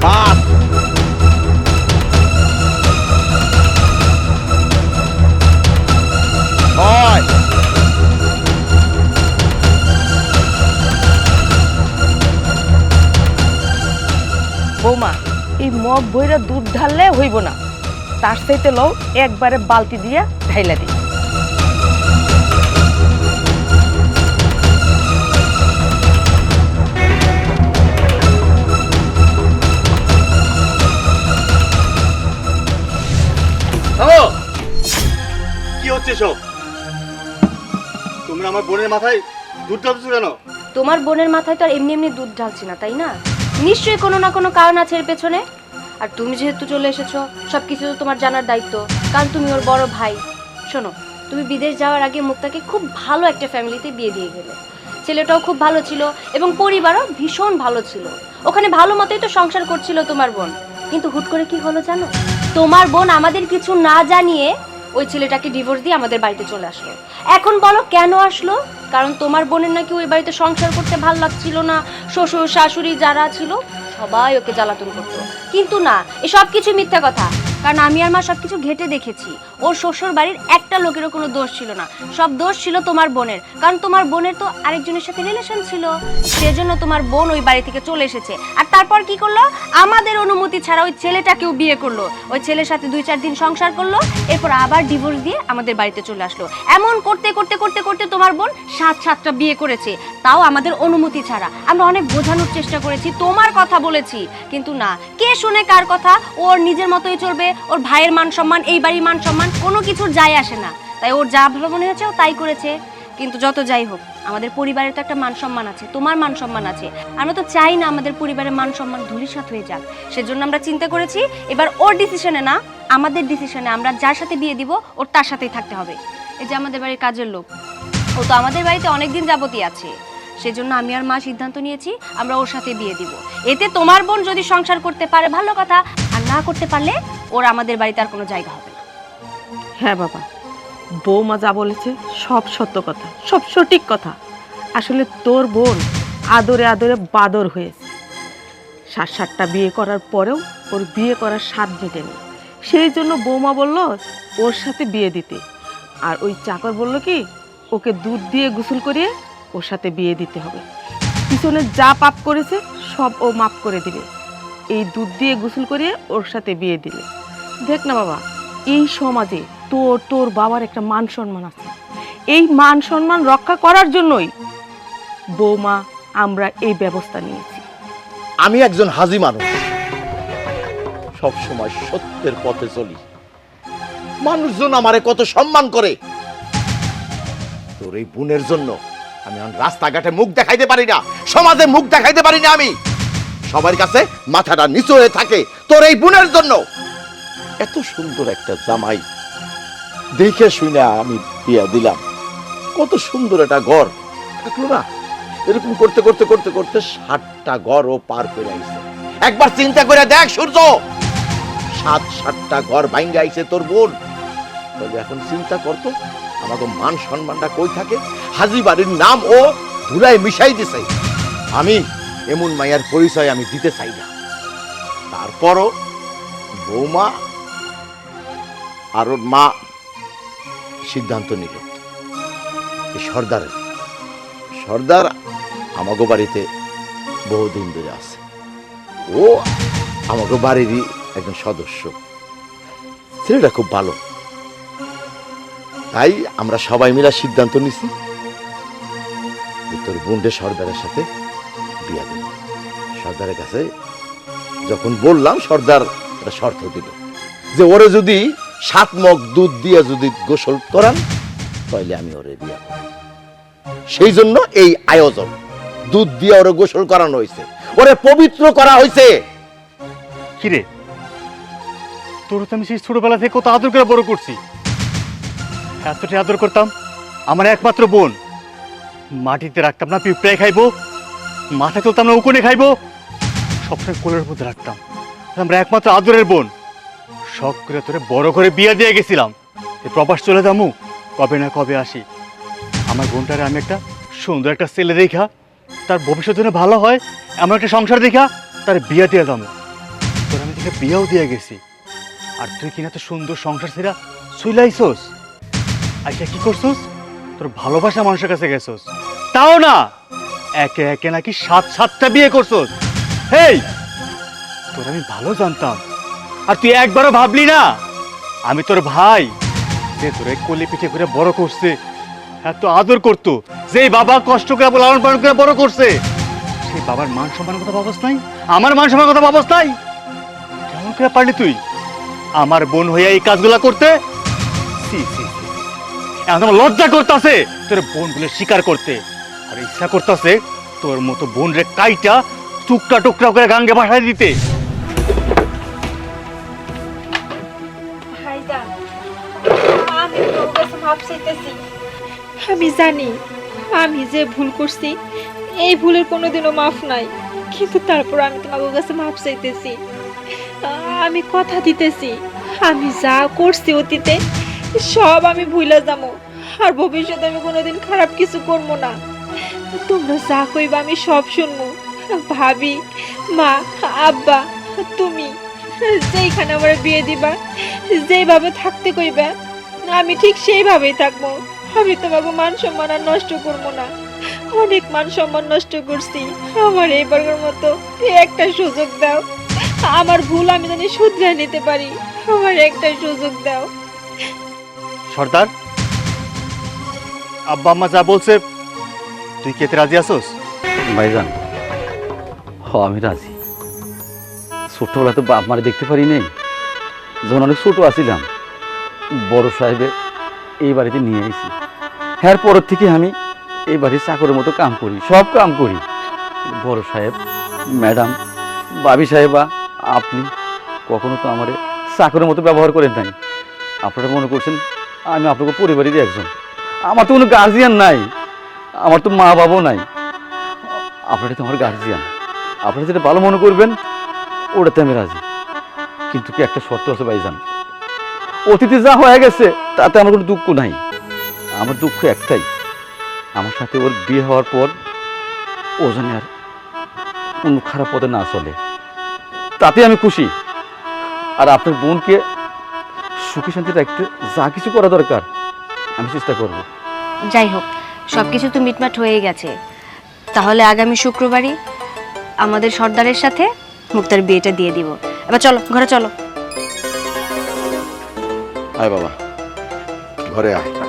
ছয় বৌমা, এই মগ বইরা দুধ ঢাললে হইব না। তার চাইতে লও একবারে বালতি দিয়া ঢাইলা দিই তোমরা আমার বোনের মাথায় দুধ ঢালতেছো কেন? তোমার বোনের মাথায় তো আর এমনি এমনি দুধ ঢালছি না, তাই না? নিশ্চয়ই কোনো না কোনো কারণ আছে এর পেছনে। আর তুমি যেহেতু চলে এসেছ সব কিছু তো তোমার জানার দায়িত্ব, কারণ তুমি ওর বড় ভাই। শোনো, তুমি বিদেশ যাওয়ার আগে মুক্তাকে খুব ভালো একটা ফ্যামিলিতে বিয়ে দিয়ে গেলে। ছেলেটাও খুব ভালো ছিল এবং পরিবারও ভীষণ ভালো ছিল। ওখানে ভালো মতোই তো সংসার করছিল তোমার বোন। কিন্তু হুট করে কি হলো জানো? তোমার বোন আমাদের কিছু না জানিয়ে ওই ছেলেটাকে ডিভোর্স দিয়ে আমাদের বাড়িতে চলে আসলো। এখন বলো কেন আসলো? কারণ তোমার বোনের নাকি ওই বাড়িতে সংসার করতে ভালো লাগছিল না, শ্বশুর, শাশুড়ি যারা ছিল, সবাই ওকে জ্বালাতন করতো। কিন্তু না, এসব কিছু মিথ্যা কথা। কারণ আমি আর মা সবকিছু ঘেটে দেখেছি। ওর শ্বশুর বাড়ির একটা লোকেরও কোনো দোষ ছিল না। সব দোষ ছিল তোমার বোনের। কারণ তোমার বোনের তো আরেকজনের সাথে রিলেশন ছিল। সেজন্য তোমার বোন ওই বাড়ি থেকে চলে এসেছে। আর তারপর কি করল? আমাদের অনুমতি ছাড়া ওই ছেলেটাকেও বিয়ে করল। ওই ছেলের সাথে দুই চার দিন সংসার করল। এরপর আবার ডিভোর্স দিয়ে আমাদের বাড়িতে চলে আসলো। এমন করতে করতে করতে করতে তোমার বোন সাত, সাতটা বিয়ে করেছে। তাও আমাদের অনুমতি ছাড়া। আমরা অনেক বোঝানোর চেষ্টা করেছি, তোমার কথা বলেছি। কিন্তু না, কে শুনে কার কথা? ওর নিজের মতোই চলবে ওর ভাইয়ের মান সম্মান, এই বাড়ির মান সম্মান, কোনো কিছুর যায় আসে না। তাই ওর যা ভালো মনে হয়েছে ও তাই করেছে। কিন্তু যত যাই হোক, আমাদের পরিবারের তো একটা মান সম্মান আছে, তোমার মান সম্মান আছে। আমরা তো চাই না আমাদের পরিবারের মান সম্মান ধূলিসাৎ হয়ে যাক। সেজন্য আমরা চিন্তা করেছি, এবার ওর ডিসিশনে না, আমাদের ডিসিশনে আমরা যার সাথে বিয়ে দিব, ওর তার সাথেই থাকতে হবে। এই যে আমাদের বাড়ির কাজের লোক, ও তো আমাদের বাড়িতে অনেকদিন যাবতই আছে। সেজন্য আমি আর মা সিদ্ধান্ত নিয়েছি, আমরা ওর সাথে বিয়ে দিব। এতে তোমার বোন যদি সংসার করতে পারে, ভালো কথা। আর না করতে পারলে ওর আমাদের বাড়িতে আর কোনো জায়গা হবে না। হ্যাঁ বাবা, বৌমা যা বলেছে সব সত্য কথা, সব সঠিক কথা। আসলে তোর বোন আদরে আদরে বাদর হয়েছে। সাত সাতটা বিয়ে করার পরেও ওর বিয়ে করার স্বাদ মেটেনি। সেই জন্য বৌমা বলল ওর সাথে বিয়ে দিতে। আর ওই চাকর বলল কি, ওকে দুধ দিয়ে গোসল করিয়ে ওর সাথে বিয়ে দিতে হবে। পিছনে যা পাপ করেছে সব ও মাপ করে দিবে। এই দুধ দিয়ে গোসল করিয়ে ওর সাথে বিয়ে দিলে। দেখ না বাবা, এই সমাজে তোর তোর বাবার একটা মান সম্মান আছে। এই মান সম্মান রক্ষা করার জন্যই বৌমা, আমরা এই ব্যবস্থা নিয়েছি। আমি একজন হাজি মানুষ। সব সময় সত্যের পথে চলি। মানুষজন আমারে কত সম্মান করে। তোর এই বোনের জন্য আমি এখন রাস্তাঘাটে মুখ দেখাইতে পারি না। সমাজে মুখ দেখাইতে পারি না আমি। সবার কাছে মাথাটা নিচু হয়ে থাকে তোর এই বোনের জন্য। এত সুন্দর একটা জামাই। দেখে শুনে আমি বিয়া দিলাম। কত সুন্দর একটা ঘর। থাকল না? এরকম করতে করতে করতে করতে ষাটটা ঘর ও পার করে আইছে। একবার চিন্তা করে দেখ, সূর্য! সাত, সাতটা ঘর ভাঙ্গে আইছে তোর বোন। তাহলে এখন চিন্তা করতো আমাকে মান সম্মানটা কই থাকে? হাজি বাড়ির নাম ও ধুলায় মিশাই দিছে। আমি এমন মাইয়ার পরিচয় আমি দিতে চাই না। তারপরও বৌমা আর ওর মা সিদ্ধান্ত নিল। এই সর্দারের সর্দার আমাগো বাড়িতে বহুদিন ধরে আছে। ও আমাগো বাড়িরই একজন সদস্য। ছেলেটা খুব ভালো। তাই আমরা সবাই মিলে সিদ্ধান্ত নিছি যে তোর বোনদের সর্দারের সাথে বিয়া দেব। সর্দারের কাছে যখন বললাম, সর্দার একটা শর্ত দিল যে ওরে যদি সাত মগ দুধ দিয়ে যদি গোসল করান, তাহলে আমি ওরে বিয়া সেই জন্য এই আয়োজন। দুধ দিয়ে ওরে গোসল করানো হয়েছে। ওরে পবিত্র করা হয়েছে। কিরে? তোর তো আমি সেই ছোটবেলা থেকে কত আদর করে বড় করছি। এতটি আদর করতাম আমার একমাত্র বোন। মাটিতে রাখতাম না পিঁপড়ায় খাইবো। মাথা তুলতাম না, উকুনে খাইবো। সবসময় কোলের মধ্যে রাখতাম। আমরা একমাত্র আদরের বোন। শখ করে তোরে বড় করে বিয়ে দিয়ে গেছিলাম। প্রবাস চলে যামু, কবে না কবে আসি। আমার বোনটারে আমি একটা সুন্দর একটা ছেলে দেখা, তার ভবিষ্যৎ যেন ভালো হয়, এমন একটা সংসার দেখা, তার বিয়ে দিয়ে যাব তোর আমি তোকে বিয়েও দিয়ে গেছি। আর তুই কিনা তো সুন্দর সংসার ছেড়া শুইলাইছস আইসা কি করছস? তোর ভালোবাসা মানুষের কাছে গেছস। তাও না! একে একে নাকি সাত সাতটা বিয়ে করছস। হেই! তোর আমি ভালো জানতাম। আর তুই একবারও ভাবলি না? আমি তোর ভাই। যে তোরে কোলে পিঠে করে বড় করছে এত আদর করতো। যে বাবা কষ্ট করে লালন পালন করে বড় করছে, সেই বাবার মান সম্মানের কথা ভাবস নাই? আমার মান সম্মানের কথা ভাবস নাই? কেমন করে পারলি তুই? আমার বোন হইয়া এই কাজগুলা করতে? সি। এখন লজ্জা করতেছে তোর বোন বলে স্বীকার করতে। আর ইচ্ছা করতেছে তোর মতো বোন রে কাইটা টুকরা টুকরা করে গাঙ্গে ভাসায় দিতে। মাপ চাইতেছি আমি জানি, আমি যে ভুল করছি, এই ভুলের কোনোদিনও মাফ নাই। কিন্তু তারপর আমি তোমার কাছে মাপ চাইতেছি। আমি কথা দিতেছি, আমি যা করছি অতীতে, সব আমি ভুলে যাব। আর ভবিষ্যতে আমি কোনোদিন খারাপ কিছু করব না। তোমরা যা কইবা আমি সব শুনব। ভাবি, মা, আব্বা, তুমি, যেইখানে আমার বিয়ে দিবা, যেইভাবে থাকতে কইবে আমি ঠিক সেইভাবেই থাকব। আমি তোমাকে মান সম্মান আর নষ্ট করব না। অনেক মান সম্মান নষ্ট করছি। আমার এইবারের মতো এই একটা সুযোগ দাও। আমার ভুল আমি জানি শুধরে নিতে পারি। আমার একটা সুযোগ দাও। সর্দার আব্বা আম্মা যা বলছে তুই কি এতে রাজি আছোস? ভাইজান হ আমি রাজি। ছোটবেলা তো বাপ মারে দেখতে পারি নেই। যখন অনেক ছোট আছিলাম বড় সাহেবে এই বাড়িতে নিয়ে আইছি। হ্যার পরের থেকে আমি এই বাড়ির চাকরের মতো কাম করি, সব কাম করি। বড় সাহেব, ম্যাডাম, বাবি সাহেবা, আপনি কখনো তো আমার চাকরের মতো ব্যবহার করেন নাই। আপনারা মনে করছেন আমি আপনাকে পরিবারেরই একজন। আমার তো কোনো গার্জিয়ান নাই। আমার তো মা বাবাও নাই। আপনারা তো আমার গার্জিয়ান আপনারা যেটা ভালো মনে করবেন, ওটাতে আমি রাজি। কিন্তু কি একটা শর্ত আছে ভাইজান? অতীতে যা হয়ে গেছে, তাতে আমার কোনো দুঃখ নাই। আমার দুঃখ একটাই, আমার সাথে ওর বিয়ে হওয়ার পর ও যেন আর কোনো খারাপ পথে না চলে। তাতে আমি খুশি। আর আপনার বোনকে সুখী শান্তি রাখতে যা কিছু করা দরকার, আমি চেষ্টা করব। যাই হোক সব কিছু তো মিটমাট হয়ে গেছে। তাহলে আগামী শুক্রবারই আমাদের সর্দারের সাথে মুক্তার বিয়েটা দিয়ে দিব। এবার চলো, ঘরে চলো। আয় বাবা। ঘরে আয়।